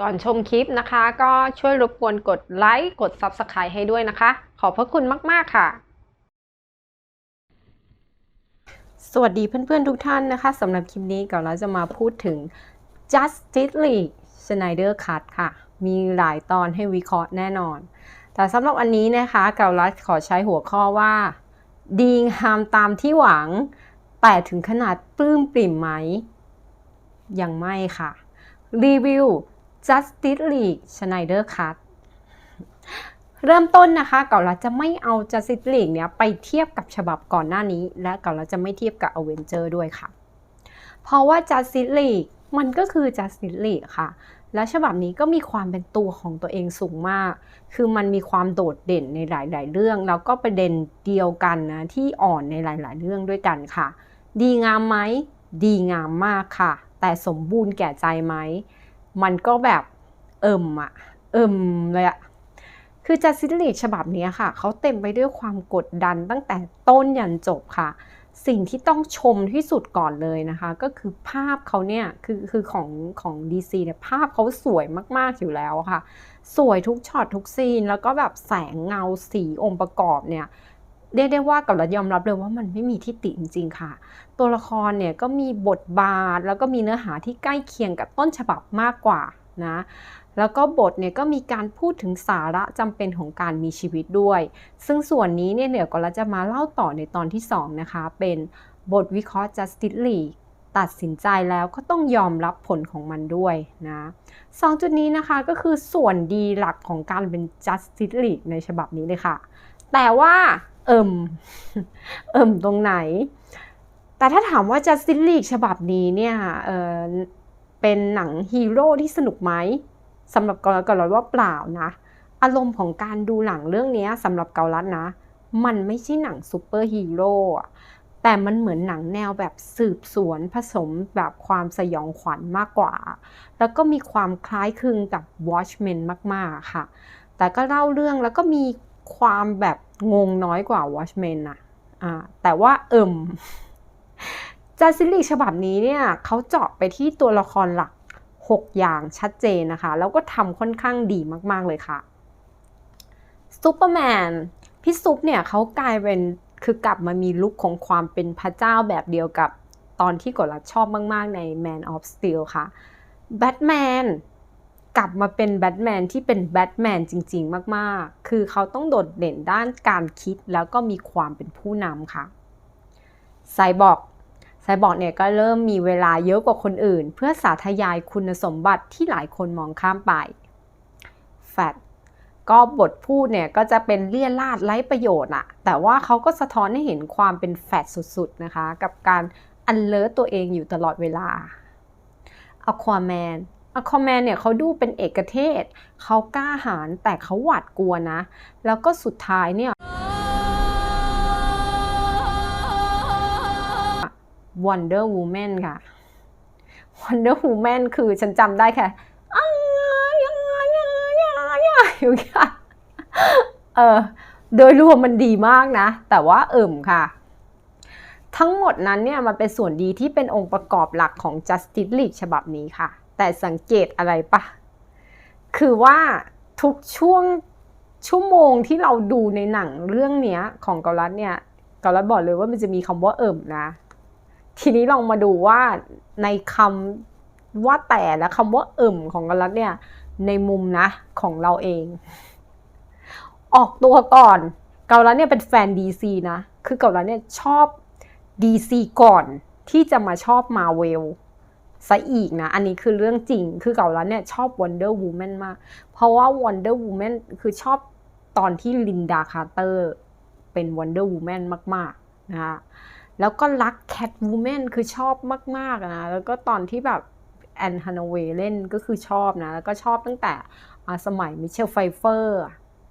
ก่อนชมคลิปนะคะ ก็ช่วยรบกวนกดไลค์กด Subscribe ให้ด้วยนะคะ ขอบพระคุณมาก ๆ ค่ะ สวัสดีเพื่อน ๆ ทุกท่านนะคะสำหรับคลิปนี้ก่อนเราจะมาพูดถึง Justice League Snyder Cut ค่ะ มีหลายตอนให้วิเคราะห์แน่นอน แต่สำหรับอันนี้นะคะเกาลัดขอใช้หัวข้อว่าดีงามตามที่หวัง แต่ถึงขนาดปลื้มปริ่มไหม ยังไม่ค่ะ รีวิว Justice League Snyder Cut เริ่มต้นนะคะเก่าเราจะไม่เอา Justice League เนี้ยไปเทียบกับฉบับก่อนหน้านี้ และเก่าเราจะไม่เทียบกับ Avenger ด้วยค่ะ เพราะว่า Justice League มันก็คือ Justice League ค่ะ และฉบับนี้ก็มีความเป็นตัวของตัวเองสูงมาก คือมันมีความโดดเด่นในหลาย ๆ เรื่อง แล้วก็ประเด็นเดียวกันนะที่อ่อนในหลาย ๆ เรื่องด้วยกันค่ะ ดีงามไหม ดีงามมากค่ะ แต่สมบูรณ์แก่ใจไหม มันก็แบบเอิ่มอะเอิ่มเลยอะคือจัสซิลีฉบับนี้ค่ะ เขาเต็มไปด้วยความกดดันตั้งแต่ต้นยันจบค่ะ สิ่งที่ต้องชมที่สุดก่อนเลยนะคะ ก็คือภาพเขาเนี่ย คือคือของของ DC เนี่ยภาพเขาสวยมาก ๆ อยู่แล้วค่ะ สวยทุกช็อตทุกซีน แล้วก็แบบแสงเงาสีองค์ประกอบเนี่ย เรียกได้ว่ากับเรายอมรับเลยว่ามันไม่มีที่ติจริง ๆ ค่ะ ตัวละครเนี่ยก็มีบทบาทแล้วก็มีเนื้อหาที่ใกล้เคียงกับต้นฉบับมากกว่านะแล้วก็บทเนี่ยก็มีการพูดถึงสาระจำเป็นของการมีชีวิตด้วย ซึ่งส่วนนี้เนี่ยเดี๋ยวก็เราจะมาเล่าต่อในตอนที่ 2 นะคะ เป็นบทวิเคราะห์ Justice League ตัดสินใจแล้วก็ต้องยอมรับผลของมันด้วยนะสองจุดนี้นะคะก็คือส่วนดีหลักของการเป็น Justice League ในฉบับนี้เลยค่ะ แต่ว่า เอิ่มเอิ่มตรงไหน แต่ถ้าถามว่า Justice League ฉบับนี้เนี่ยเออเป็นหนังฮีโร่ที่สนุกไหมสำหรับเกาลัดกาลัดว่าเปล่านะ อารมณ์ของการดูหนังเรื่องนี้สำหรับเกาลัดนะ มันไม่ใช่หนังซูเปอร์ฮีโร่แต่มันเหมือนหนังแนวแบบสืบสวนผสมแบบความสยองขวัญมากกว่า แล้วก็มีความคล้ายคลึงกับ Watchmen มาก ๆ ค่ะ แต่ก็เล่าเรื่องแล้วก็มี ความแบบงงน้อยกว่า Watchmen นะอ่าแต่ว่าเอิ่มจาซิลีฉบับนี้เนี่ยเขาเจาะไปที่ตัวละครหลัก 6 อย่างชัดเจนนะคะ แล้วก็ทำค่อนข้างดีมาก ๆ เลยค่ะซูเปอร์แมนพี่ซุปเนี่ยเขากลายเป็นคือกลับมามีลุคของความเป็นพระเจ้าแบบเดียวกับตอนที่กดรัดชอบมาก ๆ ใน Man of Steel ค่ะแบทแมน กลับมาเป็นแบทแมนที่เป็นแบทแมนจริง ๆ มากๆ คือเขาต้องโดดเด่นด้านการคิดแล้วก็มีความเป็นผู้นำค่ะ ไซบอร์กไซบอร์กเนี่ยก็เริ่มมีเวลาเยอะกว่าคนอื่น เพื่อสาธยายคุณสมบัติที่หลายคนมองข้ามไป แฟตก็บทพูดเนี่ยก็จะเป็นเลี่ยราดไร้ประโยชน์อะแต่ว่าเขาก็สะท้อนให้เห็นความเป็นแฟตสุดๆนะคะ กับการอันเลิศตัวเองอยู่ตลอดเวลาอควาแมน อควาแมนเนี่ยเขาดูเป็นเอกเทศ เขากล้าหาญแต่เขาหวาดกลัวนะ แล้วก็สุดท้ายเนี่ย Wonder Woman ค่ะ Wonder Woman คือฉันจำได้แค่อ้ายยังไงยังไงยังไงอยู่ค่ะเออโดยรวมมันดีมากนะ แต่ว่าเอิ่มค่ะ ทั้งหมดนั้นเนี่ยมันเป็นส่วนดีที่เป็นองค์ประกอบหลักของ Justice League ฉบับนี้ค่ะ แต่สังเกตอะไรปะคือว่าทุกช่วงชั่วโมงที่เราดูในหนังเรื่องเนี้ยของเกาลัดเนี่ยเกาลัดบอกเลยว่ามันจะมีคำว่าเอิ่มนะ ทีนี้ลองมาดูว่าในคำว่าแต่และคำว่าเอิ่มของเกาลัดเนี่ยในมุมนะของเราเอง ออกตัวก่อน เกาลัดเนี่ยเป็นแฟน DC นะ คือเกาลัดเนี่ยชอบ DC ก่อนที่จะมาชอบ Marvel ซะอีกนะ อันนี้คือเรื่องจริง คือเก่าแล้วเนี่ยชอบ Wonder Woman มาก เพราะว่า Wonder Woman คือชอบตอนที่ลินดาคาร์เตอร์เป็น Wonder Woman มากๆนะคะแล้วก็รัก Cat Woman คือชอบมากๆนะ แล้วก็ตอนที่แบบแอนฮันเวเล่นก็คือชอบนะ แล้วก็ชอบตั้งแต่สมัยมิเชลไฟเฟอร์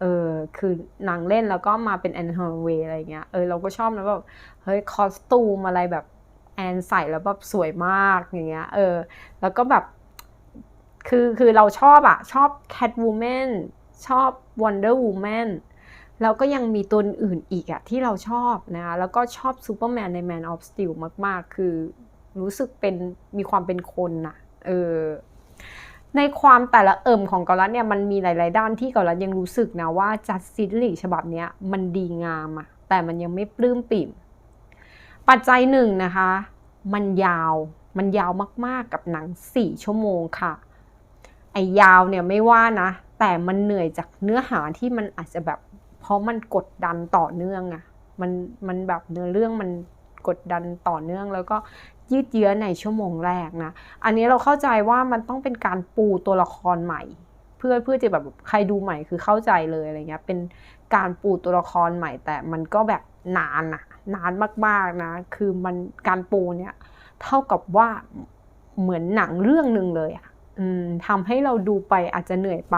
เออคือนางเล่นแล้วก็มาเป็นแอนฮันเวอะไรเงี้ยเออเราก็ชอบนะแบบเฮ้ยคอสตูมอะไรแบบ นใส่แล้วแบบสวยมากอย่างเงี้ยเออแล้วก็แบบคือคือเราชอบอะชอบ Catwoman ชอบ Wonder Woman แล้วก็ยังมีตัวอื่นอีกอะที่เราชอบนะแล้วก็ชอบ Superman ใน Man of Steel มาก ๆ คือรู้สึกเป็นมีความเป็นคนนะเออในความแต่ละเอิมของกาลัดเนี่ยมันมีหลาย ๆ ด้านที่กาลัดยังรู้สึกนะว่าจัดซิลีฉบับนี้มันดีงามอะแต่มันยังไม่ปลื้มปิ่ม ปัจจัยหนึ่งนะคะ มันยาว มันยาวมากๆกับหนัง 4 ชั่วโมงค่ะ ไอ้ยาวเนี่ยไม่ว่านะ แต่มันเหนื่อยจากเนื้อหาที่มันอาจจะแบบ เพราะมันกดดันต่อเนื่องอะมันมันแบบเนื้อเรื่องมันกดดันต่อเนื่องแล้วก็ยืดเยื้อในชั่วโมงแรกนะ อันนี้เราเข้าใจว่ามันต้องเป็นการปูตัวละครใหม่ เพื่อเพื่อจะแบบใครดูใหม่คือเข้าใจเลยอะไรเงี้ย เป็นการปูตัวละครใหม่แต่มันก็แบบนานอะ นานมากๆนะ คือมันการปูเนี่ยเท่ากับว่าเหมือนหนังเรื่องหนึ่งเลยอะทำให้เราดูไปอาจจะเหนื่อยไป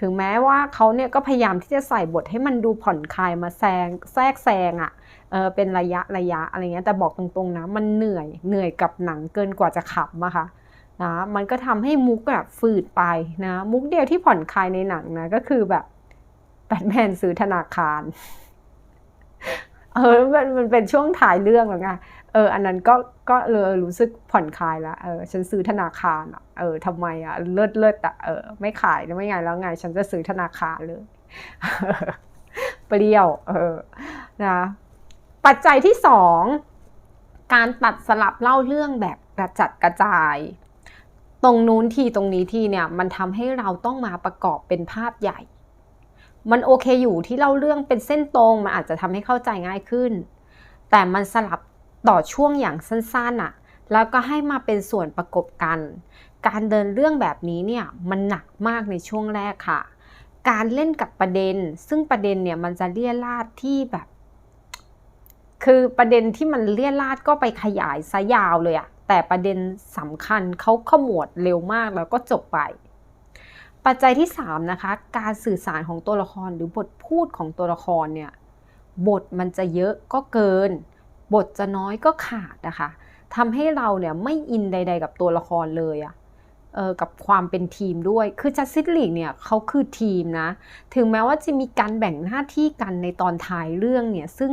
ถึงแม้ว่าเขาเนี่ยก็พยายามที่จะใส่บทให้มันดูผ่อนคลายมาแซงแทรกแซงอะ่ะเออเป็นระยะระยะอะไรเงี้ยแต่บอกตรงๆนะ มันเหนื่อยเหนื่อยกับหนังเกินกว่าจะขับอะค่ะนะมันก็ทำให้มุกแบบฝืดไปนะ มุกเดียวที่ผ่อนคลายในหนังนะ ก็คือแบบแบทแมนซื้อธนาคาร เออมันมันเป็นช่วงถ่ายเรื่องหรอไงเอออันนั้นก็ก็เลยรู้สึกผ่อนคลายแล้วเออฉันซื้อธนาคารอะเออทำไมอะเลิศเลิศอะเออไม่ขายแล้วไม่ไงแล้วไง ฉันจะซื้อธนาคารเลยเปรี้ยวเออนะปัจจัยที่สองการตัดสลับเล่าเรื่องแบบกระจัดกระจาย ตรงนู้นทีตรงนี้ทีเนี่ยมันทำให้เราต้องมาประกอบเป็นภาพใหญ่ มันโอเคอยู่ที่เล่าเรื่องเป็นเส้นตรงมันอาจจะทำให้เข้าใจง่ายขึ้น แต่มันสลับต่อช่วงอย่างสั้นๆอะแล้วก็ให้มาเป็นส่วนประกบกัน การเดินเรื่องแบบนี้เนี่ยมันหนักมากในช่วงแรกค่ะ การเล่นกับประเด็น ซึ่งประเด็นเนี่ยมันจะเลี่ยราดที่แบบ คือประเด็นที่มันเลี่ยราดก็ไปขยายซะยาวเลยอะแต่ประเด็นสำคัญเขาขมวดเร็วมากแล้วก็จบไป ปัจจัยที่3นะคะการสื่อสารของตัวละครหรือบทพูดของตัวละครเนี่ยบทมันจะเยอะก็เกิน บทจะน้อยก็ขาดนะคะทำให้เราเนี่ยไม่อินใด ๆ กับตัวละครเลยอะเออกับความเป็นทีมด้วย คือจัสซิตลีกเนี่ยเขาคือทีมนะ ถึงแม้ว่าจะมีการแบ่งหน้าที่กันในตอนท้ายเรื่องเนี่ย ซึ่ง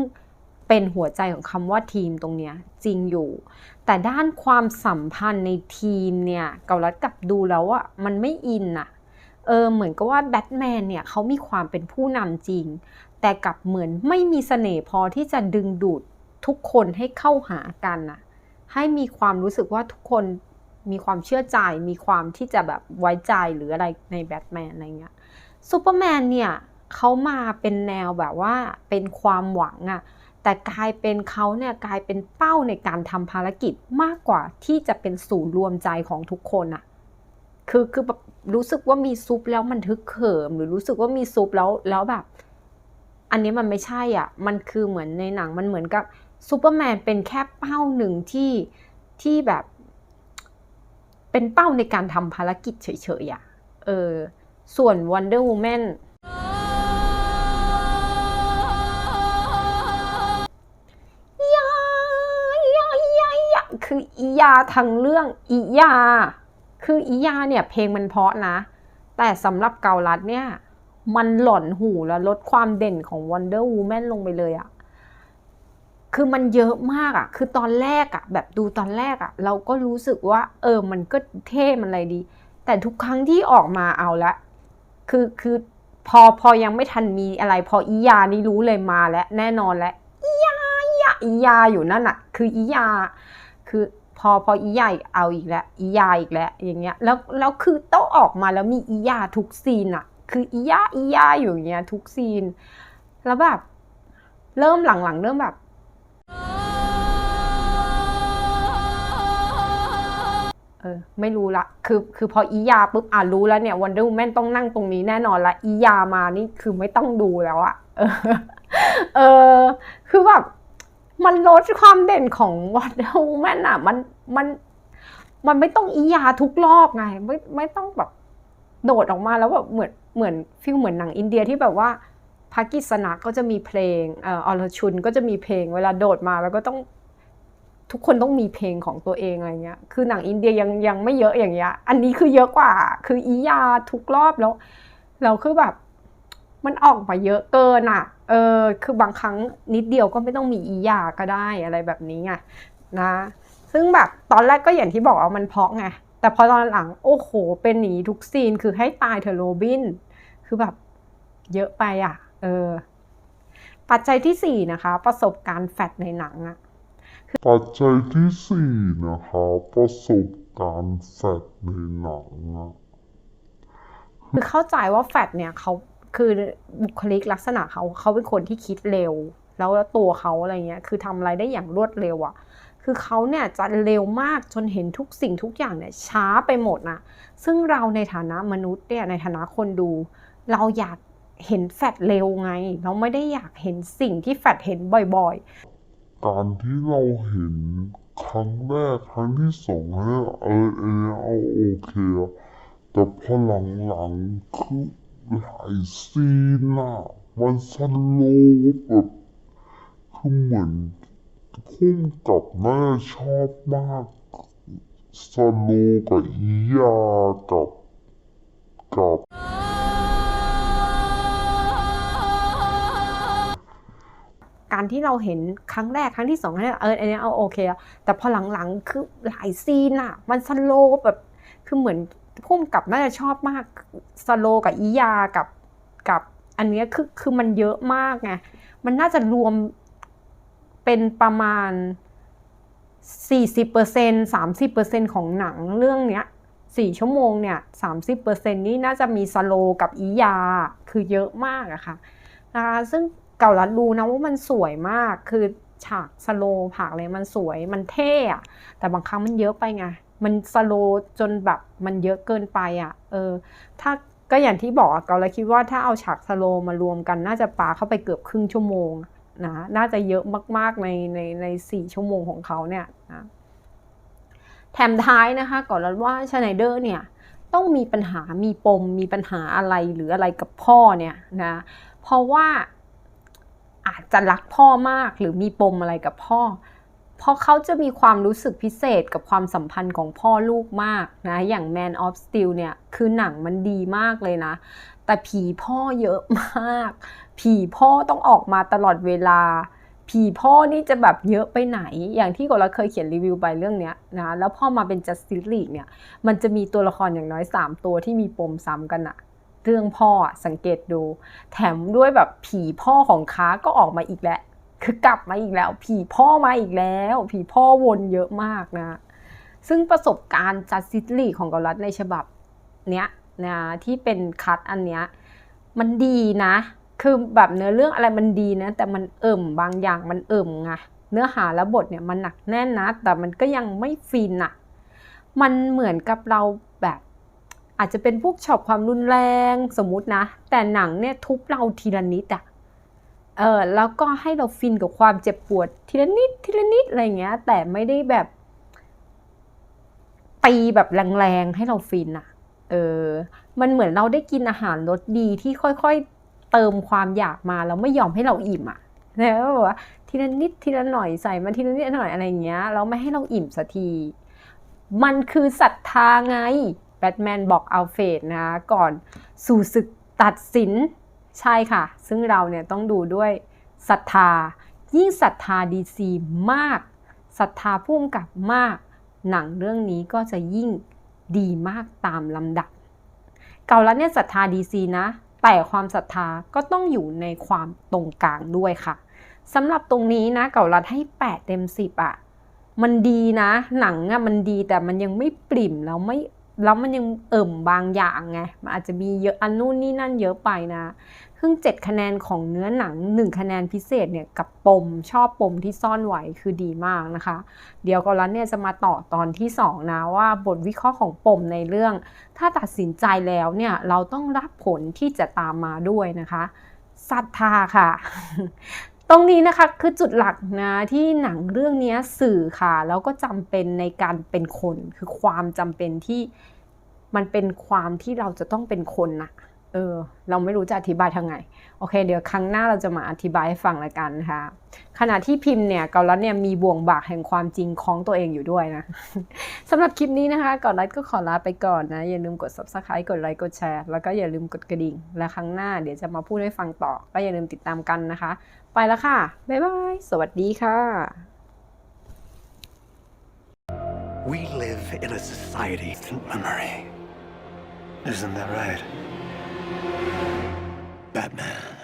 เป็นหัวใจของคำว่าทีมตรงเนี้ยจริงอยู่ แต่ด้านความสัมพันธ์ในทีมเนี่ยเกาลัดกับดูแล้วว่ามันไม่อินอะ เออเหมือนกับว่าแบทแมนเนี่ยเขามีความเป็นผู้นำจริง แต่กลับเหมือนไม่มีเสน่ห์พอที่จะดึงดูดทุกคนให้เข้าหากันนะให้มีความรู้สึกว่าทุกคนมีความเชื่อใจ มีความที่จะแบบไว้ใจหรืออะไรในแบทแมนอะไรเงี้ยซูเปอร์แมนเนี่ยเขามาเป็นแนวแบบว่าเป็นความหวังอะแต่กลายเป็นเขาเนี่ยกลายเป็นเป้าในการทำภารกิจมากกว่าที่จะเป็นศูนย์รวมใจของทุกคนอะคือคือแบบ รู้สึกว่ามีซุปแล้วมันทึกเขิม หรือรู้สึกว่ามีซุปแล้วแล้วแบบ อันนี้มันไม่ใช่อะ มันคือเหมือนในหนังมันเหมือนกับซูเปอร์แมนเป็นแค่เป้าหนึ่งที่ที่แบบ เป็นเป้าในการทำภารกิจเฉยๆอะเออส่วน Wonder Woman ยายายายาคืออียาทั้งเรื่องอียา คืออียาเนี่ยเพลงมันเพราะนะ แต่สำหรับเกาลัดเนี่ย มันหล่อนหูแล้วลดความเด่นของ Wonder Woman ลงไปเลยอะคือมันเยอะมากอะคือตอนแรกอะแบบดูตอนแรกอะเราก็รู้สึกว่า เออ มันก็เท่มันอะไรดี แต่ทุกครั้งที่ออกมาเอาละ คือคือพอพอยังไม่ทันมีอะไร พออียานี่รู้เลยมาแล้วแน่นอนแล้วอียาอียาอียาอยู่นั่นอะคืออียา คือ พอพออียาเอาอีกแล้วอียาอีกแล้วอย่างเงี้ยแล้วแล้วคือต้องออกมาแล้วมีอียาทุกซีนอะคืออียาอียาอยู่อย่างเงี้ยทุกซีน แล้วแบบเริ่มหลังๆ เริ่มแบบ เออ ไม่รู้ละ คือคือพออียาปุ๊บอ่ารู้แล้วเนี่ยวันเดอร์แมนต้องนั่งตรงนี้แน่นอนละอียามานี่คือไม่ต้องดูแล้วอะเออ คือแบบ มันลดความเด่นของวันเดอร์แมนอะมันมันมันไม่ต้องอียาทุกรอบไง ไม่ไม่ต้องแบบโดดออกมาแล้วแบบเหมือนเหมือนฟิลเหมือนหนังอินเดียที่แบบว่าพากิสนาก็จะมีเพลงเอ่ออรชุนก็จะมีเพลง เวลาโดดมาแล้วก็ต้องทุกคนต้องมีเพลงของตัวเองอะไรเงี้ย คือหนังอินเดียยังยังไม่เยอะอย่างเงี้ย อันนี้คือเยอะกว่า คืออียาทุกรอบแล้ว เราคือแบบ มันออกมาเยอะเกินอะ เออ คือบางครั้งนิดเดียวก็ไม่ต้องมีอียาก็ได้อะไรแบบนี้ไงนะ ซึ่งแบบตอนแรกก็อย่างที่บอกว่ามันเพาะไงแต่แต่พอตอนหลังโอ้โห เป็นหนีทุกซีนคือให้ตายเธอะโรบิน คือแบบเยอะไปอะ เออ ปัจจัยที่สี่นะคะ ประสบการณ์แฟดในหนังอะปัจจัยที่สี่นะคะประสบการณ์แฟดในหนังอะคือเข้าใจว่าแฟดเนี่ยเขา คือบุคลิกลักษณะเขาเขาเป็นคนที่คิดเร็ว แล้วตัวเขาอะไรเงี้ยคือทำอะไรได้อย่างรวดเร็วอะคือเขาเนี่ยจะเร็วมากจนเห็นทุกสิ่งทุกอย่างเนี่ยช้าไปหมดนะซึ่งเราในฐานะมนุษย์เนี่ยในฐานะคนดู เราอยากเห็นแฟดเร็วไง เราไม่ได้อยากเห็นสิ่งที่แฟดเห็นบ่อยๆ การที่เราเห็นครั้งแรกครั้งที่สองเนี่ยเออเออเอาโอเคแต่พอหลังๆคือ หลายซีนอะมันสโลว์แบบคือเหมือนพุ่มกับน่าชอบมากสโลว์กับอียากับกับการที่เราเห็นครั้งแรกครั้งที่สองครั้งที่เอออันเนี้ยเอาโอเคอะแต่พอหลังๆคือหลายซีนอะมันสโลว์แบบคือเหมือน พุ่มกับน่าจะชอบมากสโลกับอียากับกับอันเนี้ยคือคือมันเยอะมากไงมันน่าจะรวมเป็นประมาณ 40% 30%ของหนังเรื่องเนี้ยสี่ชั่วโมงเนี่ย30%นี่น่าจะมีสโลกับอียาคือเยอะมากอะค่ะนะคะซึ่งเก่าลัดรู้นะว่ามันสวยมากคือฉากสโลผากเลยมันสวยมันเท่อะแต่บางครั้งมันเยอะไปไง มันสโลจนแบบมันเยอะเกินไปอะเออ ถ้าก็อย่างที่บอกเกาเลยคิดว่าถ้าเอาฉากสโลมารวมกันน่าจะปาเข้าไปเกือบครึ่งชั่วโมงนะน่าจะเยอะมากๆในในในสี่ชั่วโมงของเขาเนี่ยนะแถมท้ายนะคะก่อนแล้วว่าชไนเดอร์เนี่ยต้องมีปัญหามีปมมีปัญหาอะไรหรืออะไรกับพ่อเนี่ยนะเพราะว่าอาจจะรักพ่อมากหรือมีปมอะไรกับพ่อ เพราะเขาจะมีความรู้สึกพิเศษกับความสัมพันธ์ของพ่อลูกมากนะ อย่าง Man of Steel เนี่ย คือหนังมันดีมากเลยนะ แต่ผีพ่อเยอะมาก ผีพ่อต้องออกมาตลอดเวลา ผีพ่อนี่จะแบบเยอะไปไหน อย่างที่กเราเคยเขียนรีวิวไปเรื่องเนี้ยนะ แล้วพ่อมาเป็น Justice League เนี่ย มันจะมีตัวละครอย่างน้อย 3 ตัวที่มีปมซ้ำกันอะเรื่องพ่อสังเกตดู แถมด้วยแบบผีพ่อของค้าก็ออกมาอีกแล้ว คือกลับมาอีกแล้ว ผีพ่อมาอีกแล้ว ผีพ่อวนเยอะมากนะ ซึ่งประสบการณ์ Justice League ของเกาลัดในฉบับเนี้ยนะที่เป็นคัดอันเนี้ยมันดีนะ คือแบบเนื้อเรื่องอะไรมันดีนะ แต่มันเอิ่มบางอย่างมันเอิ่มไงเนื้อหาและบทเนี่ยมันหนักแน่นนะ แต่มันก็ยังไม่ฟินอะมันเหมือนกับเราแบบอาจจะเป็นพวกชอปความรุนแรงสมมตินะ แต่หนังเนี่ยทุบเราทีละนิดอะ เออแล้วก็ให้เราฟินกับความเจ็บปวดทีละนิดทีละนิดอะไรเงี้ย แต่ไม่ได้แบบตีแบบแรงๆให้เราฟินอะเออ มันเหมือนเราได้กินอาหารรสดีที่ค่อยๆเติมความอยากมาแล้วไม่ยอมให้เราอิ่มอะนะแบบว่าทีละนิดทีละหน่อยใส่มาทีละนิดหน่อยอะไรเงี้ยแล้วไม่ให้เราอิ่มสักที มันคือศรัทธาไงแบทแมนบอกอัลเฟดนะ ก่อนสู่ศึกตัดสิน ใช่ค่ะ ซึ่งเราเนี่ยต้องดูด้วยศรัทธา ยิ่งศรัทธาดีซีมากศรัทธาพุ่มกับมาก หนังเรื่องนี้ก็จะยิ่งดีมากตามลำดับ เก่าแล้วเนี่ยศรัทธาดีซีนะ แต่ความศรัทธาก็ต้องอยู่ในความตรงกลางด้วยค่ะสำหรับตรงนี้นะเก่าลัดให้ 8 เต็ม 10อะมันดีนะ หนังอะมันดีแต่มันยังไม่ปริ่มแล้วไม่ แล้วมันยังเอิ่มบางอย่างไงมันอาจจะมีเยอะอันนู่นนี่นั่นเยอะไปนะครึ่ง7คะแนนของเนื้อหนัง 1 คะแนนพิเศษเนี่ยกับปมชอบปมที่ซ่อนไว้คือดีมากนะคะ เดี๋ยวก็แล้วเนี่ยจะมาต่อตอนที่ 2 นะว่าบทวิเคราะห์ของปมในเรื่อง ถ้าตัดสินใจแล้วเนี่ยเราต้องรับผลที่จะตามมาด้วยนะคะศรัทธาค่ะ ตรงนี้นะคะคือจุดหลักนะที่หนังเรื่องนี้สื่อค่ะ แล้วก็จำเป็นในการเป็นคน คือความจำเป็นที่มันเป็นความที่เราจะต้องเป็นคนนะเออ เราไม่รู้จะอธิบายทางไง โอเค เดี๋ยวครั้งหน้าเราจะมาอธิบายให้ฟังละกันนะคะขณะที่พิมพ์เนี่ยเกาลัดเนี่ยมีบ่วงบากแห่งความจริงของตัวเองอยู่ด้วยนะสำหรับคลิปนี้นะคะก่อนลฟ์ก็ขอลาไปก่อนนะ อย่าลืมกด subscribe กดไลค์กดแชร์แล้วก็อย่าลืมกดกระดิ่ง และครั้งหน้าเดี๋ยวจะมาพูดให้ฟังต่อ ก็อย่าลืมติดตามกันนะคะ ไปแล้วค่ะ บ๊ายบาย สวัสดีค่ะ We live in a society of memory. Isn't that right? Batman.